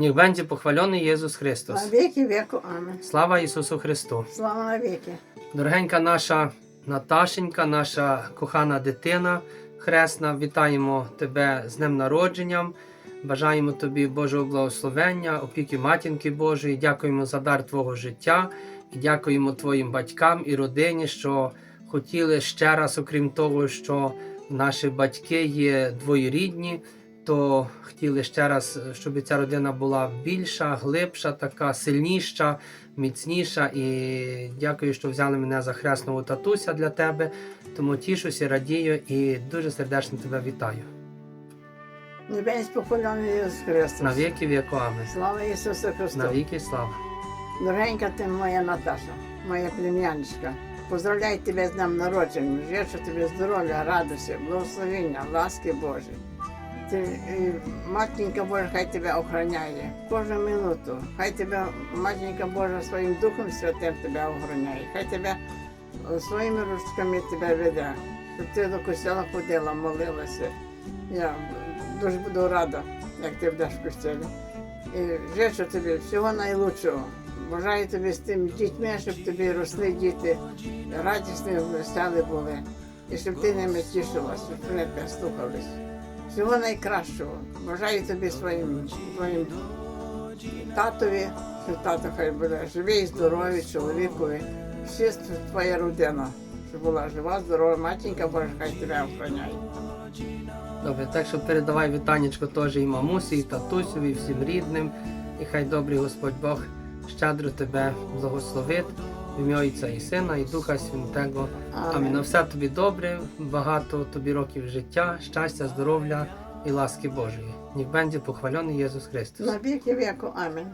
Niech będzie pochwalony Jezus на Chrystus. віки віку. Амінь. Слава Ісусу Христу! Слава на віки. Дорогенька наша Наташенька, наша кохана дитина хресна, вітаємо тебе з днем народженням. Бажаємо тобі Божого благословення, опіки матінки Божої. Дякуємо за дар твого життя і дякуємо твоїм батькам і родині, що хотіли ще раз, окрім того, що наші батьки є двоюрідні, то хотіли ще раз, щоб ця родина була більша, глибша, така сильніша, міцніша. І дякую, що взяли мене за хресного татуся для тебе. Тому тішуся, радію і дуже сердечно тебе вітаю. Небес похвалений Ісус Христос. На віки віку, амин. Слава Ісусу Христу. На віки слава. Дорогенька ти моя Наташа, моя племянничка. Поздравляю тебе з днем народження. Жечу тобі здоров'я, радості, благословення, ласки Божої. Ти, е, матінка Божа, хай тебе охороняє кожну минуту. Хай тебе матінка Божа своїм Духом Святим тебе охороняє. Хай тебе е, своїми ручками тебе веде, щоб ти до костела ходила, молилася. Я дуже буду рада, як ти будеш в костелі. І жечу тобі всього найлучшого. Бажаю тобі з тими дітьми, щоб тобі росли діти, радісні веселі були. І щоб ти ними тішилася, щоб вони тебе слухались. Всього найкращого. Бажаю тобі своїм, своїм татові, що тато хай буде живий, здоровий, чоловікові. Всі твоя родина, щоб була жива, здорова, матінка Божа, хай тебе охороняє. Добре, так що передавай вітанечко теж і мамусі, і татусю, і всім рідним. І хай добрий Господь Бог щедро тебе благословить. В ім'я Отця і Сина, і Духа Святого. Амінь. На все тобі добре, багато тобі років життя, щастя, здоров'я і ласки Божої. Ніх бенді похвалений Єсус Христос. На віки віку. Амінь.